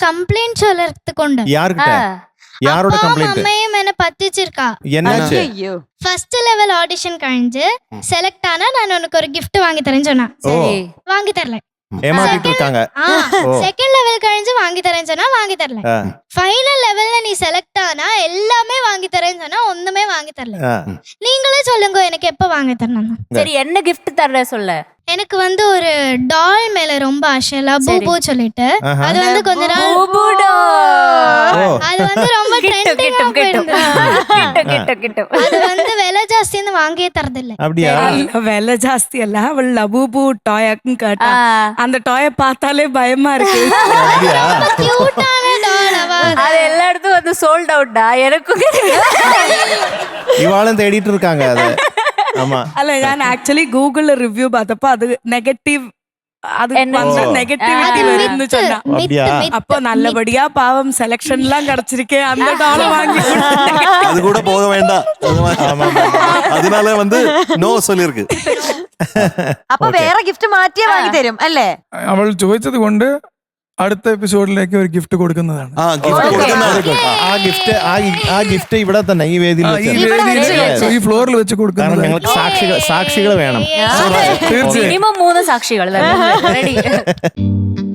Complaint சொல்றதுக்கு உண்டு யாருக்கிட்ட யாரோட கம்ப்ளைண்ட் அம்மையும் என்ன பத்திச்சிருக்கா. என்னாச்சு ஐயோ. ஃபர்ஸ்ட் லெவல் ஆடிஷன் கழிஞ்சு செலக்ட் ஆனா நான் உனக்கு ஒரு gift வாங்கி தரேன்னு சொன்னா ஓ. சரி. வாங்கி தரல. ஏமாத்திட்டு இருக்காங்க. ஓ. செகண்ட் லெவல் கழிஞ்சு வாங்கி தரேன்னு சொன்னா வாங்கி தரல. ஆ, ஃபைனல் லெவல்ல நீ செலக்ட் ஆனா எல்லாமே வாங்கி தரேன்னு சொன்னா ஒண்ணுமே வாங்கி தரல. ஆ. நீங்களே சொல்லுங்க எனக்கு எப்ப வாங்க தரணும்? சரி என்ன கிஃப்ட் தர்ற சொல்ல? எனக்கு வந்து ஒரு டால் மேல ரொம்ப ஆசை லபூபூ சொல்லிட்டு. அது வந்து கொஞ்ச நாள் அது வந்து ரொம்ப கிட்டும் ட்ரெண்டிங்கா வந்து விலை ஜாஸ்தின்னு வாங்கியே தரதில்லை. அப்படியா? ஜாஸ்தி அல்ல அவள் லபூபு அந்த டாய பார்த்தாலே பயமா இருக்கு. இடத்தும் வந்து சோல்ட் அவுட்டா எனக்கும் இவாளும் தேடிட்டு இருக்காங்க அது ஆமா അല്ല ഞാൻ ആക്ച്വലി ഗൂഗിളിൽ റിവ്യൂ பார்த்தப்ப അത് നെഗറ്റീവ് അത് என்ன? ஓ. നെഗറ്റിവിറ്റി அது വരുന്നു மித்து, சொன்னா மித்து, அப்படியா? மித்து. அப்போ நல்லபடியா பாவம் செலக்ஷன் எல்லாம் கிடைச்சிருக்கேன் அந்த டால வாங்கி அது கூட போக வேண்டாம் ஆமா அதனால வந்து நோ சொல்லிருக்கு അപ്പൊ വേറെ ഗിഫ്റ്റ് മാറ്റിയേ വാങ്ങി തരും അല്ലേ അവൾ ചോദിച്ചത് കൊണ്ട് അടുത്ത എപ്പിസോഡിലേക്ക് ഒരു ഗിഫ്റ്റ് കൊടുക്കുന്നതാണ്. ആ ഗിഫ്റ്റ് ആ ഗിഫ്റ്റ് ആ ആ ഗിഫ്റ്റ് ഇവിടെ തന്നെ ഈ വേദിയിൽ ആ, ഈ വെച്ച് വേദിയിൽ ഈ ഫ്ലോറിൽ വെച്ച് കാരണം കൊടുക്കുന്നത് ഞങ്ങൾക്ക് സാക്ഷികൾ സാക്ഷികൾ വേണം. തീർച്ചയായും. മിനിമം മൂന്ന് സാക്ഷികൾ റെഡി